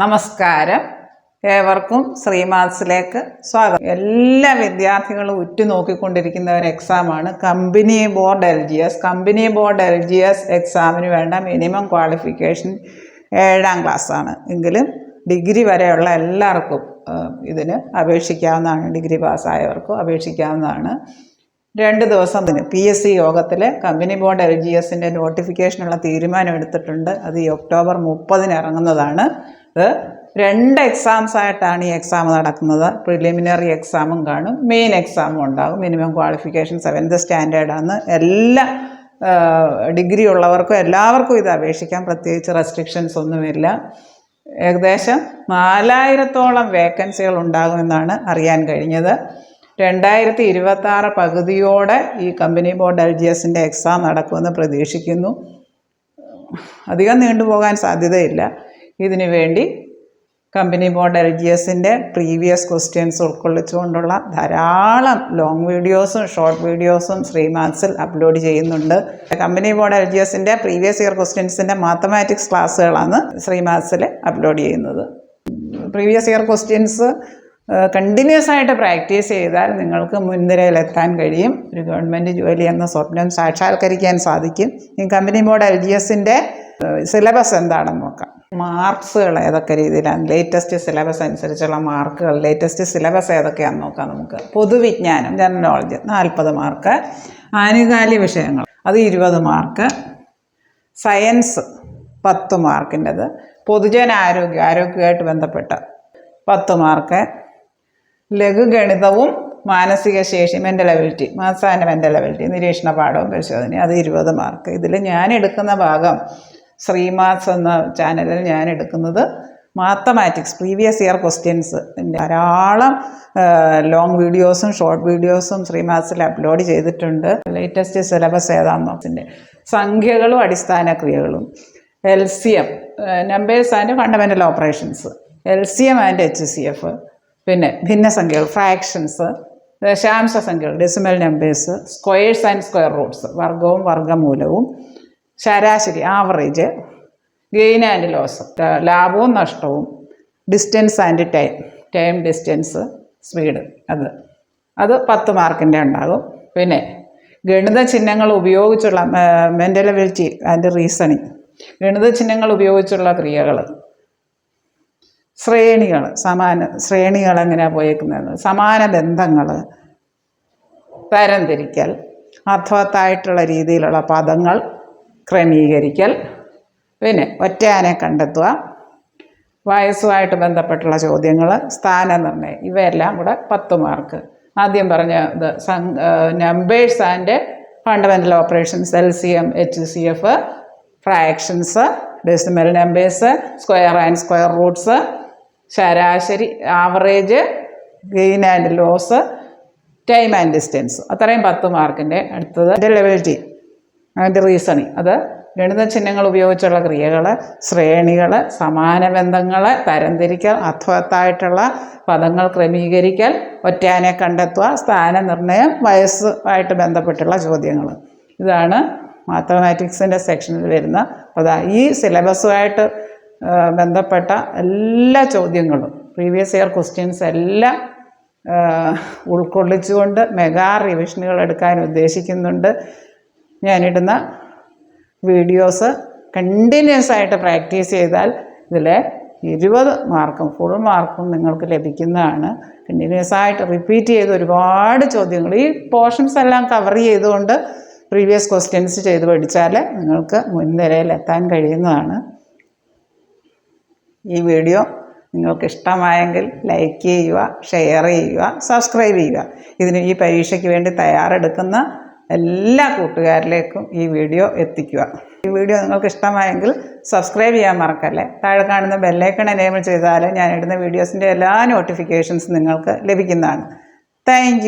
നമസ്കാരം. ഏവർക്കും ശ്രീമാത്സിലേക്ക് സ്വാഗതം. എല്ലാ വിദ്യാർത്ഥികളും ഉറ്റുനോക്കിക്കൊണ്ടിരിക്കുന്ന ഒരു എക്സാമാണ് company board L G S company board L G S എക്സാമിന് വേണ്ട മിനിമം ക്വാളിഫിക്കേഷൻ ഏഴാം ക്ലാസ്സാണ് എങ്കിലും ഡിഗ്രി വരെയുള്ള എല്ലാവർക്കും ഇതിന് അപേക്ഷിക്കാവുന്നതാണ്. ഡിഗ്രി പാസ്സായവർക്കും അപേക്ഷിക്കാവുന്നതാണ്. രണ്ട് ദിവസം ഇതിന് പി എസ് സി യോഗത്തിൽ കമ്പനി ബോർഡ് എൽ ജി എസിന്റെ നോട്ടിഫിക്കേഷനുള്ള തീരുമാനം എടുത്തിട്ടുണ്ട്. അത് ഈ ഒക്ടോബർ മുപ്പതിന് ഇറങ്ങുന്നതാണ്. രണ്ട് എക്സാംസ് ആയിട്ടാണ് ഈ എക്സാം നടക്കുന്നത്. പ്രിലിമിനറി എക്സാമും കാണും. മെയിൻ എക്സാമും ഉണ്ടാകും. മിനിമം ക്വാളിഫിക്കേഷൻ സെവൻത്ത് സ്റ്റാൻഡേർഡാണ് എല്ലാ ഡിഗ്രി ഉള്ളവർക്കും എല്ലാവർക്കും ഇത് അപേക്ഷിക്കാം. പ്രത്യേകിച്ച് റെസ്ട്രിക്ഷൻസ് ഒന്നുമില്ല. ഏകദേശം നാലായിരത്തോളം വേക്കൻസികൾ ഉണ്ടാകുമെന്നാണ് അറിയാൻ കഴിഞ്ഞത്. രണ്ടായിരത്തി ഇരുപത്തി ആറ് പകുതിയോടെ ഈ കമ്പനി ബോർഡ് എൽ ജി എസിന്റെ എക്സാം നടക്കുമെന്ന് പ്രതീക്ഷിക്കുന്നു. അധികം നീണ്ടുപോകാൻ സാധ്യതയില്ല. ഇതിനു വേണ്ടി കമ്പനി ബോർഡ് എൽ ജി എസിന്റെ പ്രീവിയസ് ക്വസ്റ്റ്യൻസ് ഉൾക്കൊള്ളിച്ചുകൊണ്ടുള്ള ധാരാളം ലോങ് വീഡിയോസും ഷോർട്ട് വീഡിയോസും ശ്രീമാത്സിൽ അപ്ലോഡ് ചെയ്യുന്നുണ്ട്. കമ്പനി ബോർഡ് എൽ ജി എസിന്റെ പ്രീവിയസ് ഇയർ ക്വസ്റ്റ്യൻസിന്റെ മാത്തമാറ്റിക്സ് ക്ലാസ്സുകളാണ് ശ്രീമാത്സിൽ അപ്ലോഡ് ചെയ്യുന്നത് പ്രീവിയസ് ഇയർ ക്വസ്റ്റ്യൻസ് കണ്ടിന്യൂസ് ആയിട്ട് പ്രാക്ടീസ് ചെയ്താൽ നിങ്ങൾക്ക് മുൻനിരയിലെത്താൻ കഴിയും. ഒരു ഗവൺമെന്റ് ജോലി എന്ന സ്വപ്നം സാക്ഷാത്കരിക്കാൻ സാധിക്കും. ഈ കമ്പനി ബോർഡ് എൽ ജി എസിന്റെ സിലബസ് എന്താണെന്ന് നോക്കാം. മാർക്സുകൾ ഏതൊക്കെ രീതിയിലാണ്? ലേറ്റസ്റ്റ് സിലബസ് അനുസരിച്ചുള്ള മാർക്കുകൾ ലേറ്റസ്റ്റ് സിലബസ് ഏതൊക്കെയാണെന്ന് നോക്കാം നമുക്ക്. പൊതുവിജ്ഞാനം ജനറൽ നോളജ് നാൽപ്പത് മാർക്ക്. ആനുകാലിക വിഷയങ്ങൾ അത് ഇരുപത് മാർക്ക്. സയൻസ് പത്ത് മാർക്കിന്റെത്. പൊതുജനാരോഗ്യം ആരോഗ്യമായിട്ട് ബന്ധപ്പെട്ട പത്ത് മാർക്ക്. ലഘുഗണിതവും മാനസിക ശേഷി mental ability maths and mental ability നിരീക്ഷണ പാഠവും പരിശോധന അത് ഇരുപത് മാർക്ക്. ഇതിൽ ഞാൻ എടുക്കുന്ന ഭാഗം ശ്രീമാത്സ് എന്ന ചാനലിൽ ഞാൻ എടുക്കുന്നത് മാത്തമാറ്റിക്സ് പ്രീവിയസ് ഇയർ ക്വസ്റ്റ്യൻസ് ധാരാളം ലോങ് വീഡിയോസും ഷോർട്ട് വീഡിയോസും ശ്രീമാത്സിൽ അപ്ലോഡ് ചെയ്തിട്ടുണ്ട്. ലേറ്റസ്റ്റ് സിലബസ് ഏതാണെന്നതിന്റെ സംഖ്യകളും അടിസ്ഥാന ക്രിയകളും. L C M numbers and fundamental operations L C M and H C F പിന്നെ ഭിന്നസംഖ്യകൾ ഫ്രാക്ഷൻസ് ദശാംശ സംഖ്യകൾ decimal numbers squares and square roots വർഗവും വർഗമൂലവും ശരാശരി ആവറേജ് ഗെയിൻ ആൻഡ് ലോസ് ലാഭവും നഷ്ടവും. Distance and time time distance speed അത്. അത് പത്ത് മാർക്കിന്റെ ഉണ്ടാകും. പിന്നെ ഗണിത ചിഹ്നങ്ങൾ ഉപയോഗിച്ചുള്ള മെന്റൽ അബിലിറ്റി ആൻഡ് റീസണിങ് ഗണിത ചിഹ്നങ്ങൾ ഉപയോഗിച്ചുള്ള ക്രിയകൾ ശ്രേണികൾ സമാന ശ്രേണികൾ എങ്ങനെയാണ് പോയേക്കുന്നത് സമാന ബന്ധങ്ങൾ തരംതിരിക്കൽ. അർത്ഥവത്തായിട്ടുള്ള രീതിയിലുള്ള പദങ്ങൾ ക്രമീകരിക്കൽ. പിന്നെ ഒറ്റയാനെ കണ്ടെത്തുക. വയസ്സുമായിട്ട് ബന്ധപ്പെട്ടുള്ള ചോദ്യങ്ങൾ സ്ഥാനനിർണയം ഇവയെല്ലാം കൂടെ പത്ത് മാർക്ക് ആദ്യം പറഞ്ഞ ഇത് numbers and fundamental operations L C M H C F fractions decimal numbers square and square roots ശരാശരി average gain and loss time and distance അത്രയും പത്ത് മാർക്കിന്റെ അടുത്തത്. ലെബിലിറ്റി അതിന്റെ റീസണിങ് അത് ഗണിത ചിഹ്നങ്ങൾ ഉപയോഗിച്ചുള്ള ക്രിയകൾ ശ്രേണികൾ സമാന ബന്ധങ്ങൾ തരംതിരിക്കൽ അർത്ഥവത്തായിട്ടുള്ള പദങ്ങൾ ക്രമീകരിക്കൽ ഒറ്റാനെ കണ്ടെത്തുക സ്ഥാനനിർണയം വയസ്സുമായിട്ട് ബന്ധപ്പെട്ടുള്ള ചോദ്യങ്ങൾ ഇതാണ് മാത്തമാറ്റിക്സിന്റെ സെക്ഷനിൽ വരുന്ന അതാ ഈ സിലബസുമായിട്ട് ബന്ധപ്പെട്ട എല്ലാ ചോദ്യങ്ങളും പ്രീവിയസ് ഇയർ ക്വസ്റ്റ്യൻസ് എല്ലാം ഉൾക്കൊള്ളിച്ചുകൊണ്ട് മെഗാ റിവിഷനുകൾ എടുക്കാൻ ഉദ്ദേശിക്കുന്നുണ്ട്. ഞാനിടുന്ന വീഡിയോസ് കണ്ടിന്യൂസ് ആയിട്ട് പ്രാക്ടീസ് ചെയ്താൽ ഇതിലെ ഇരുപത് മാർക്കും ഫുൾ മാർക്കും നിങ്ങൾക്ക് ലഭിക്കുന്നതാണ്. കണ്ടിന്യൂസ് ആയിട്ട് റിപ്പീറ്റ് ചെയ്ത് ഒരുപാട് ചോദ്യങ്ങൾ. ഈ പോർഷൻസ് എല്ലാം കവർ ചെയ്തുകൊണ്ട് പ്രീവിയസ് ക്വസ്റ്റ്യൻസ് ചെയ്ത് പഠിച്ചാൽ നിങ്ങൾക്ക് മുൻനിരയിൽ എത്താൻ കഴിയുന്നതാണ്. ഈ വീഡിയോ നിങ്ങൾക്ക് ഇഷ്ടമായെങ്കിൽ ലൈക്ക് ചെയ്യുക ഷെയർ ചെയ്യുക സബ്സ്ക്രൈബ് ചെയ്യുക. ഇതിന് ഈ പരീക്ഷയ്ക്ക് വേണ്ടി തയ്യാറെടുക്കുന്ന എല്ലാ കൂട്ടുകാരിലേക്കും ഈ വീഡിയോ എത്തിക്കുക. ഈ വീഡിയോ നിങ്ങൾക്ക് ഇഷ്ടമായെങ്കിൽ സബ്സ്ക്രൈബ് ചെയ്യാൻ മറക്കല്ലേ? താഴെ കാണുന്ന ബെല്ലൈക്കൺ എനേബിൾ ചെയ്താൽ ഞാൻ ഇടുന്ന വീഡിയോസിന്റെ എല്ലാ നോട്ടിഫിക്കേഷൻസ് നിങ്ങൾക്ക് ലഭിക്കുന്നതാണ്. താങ്ക്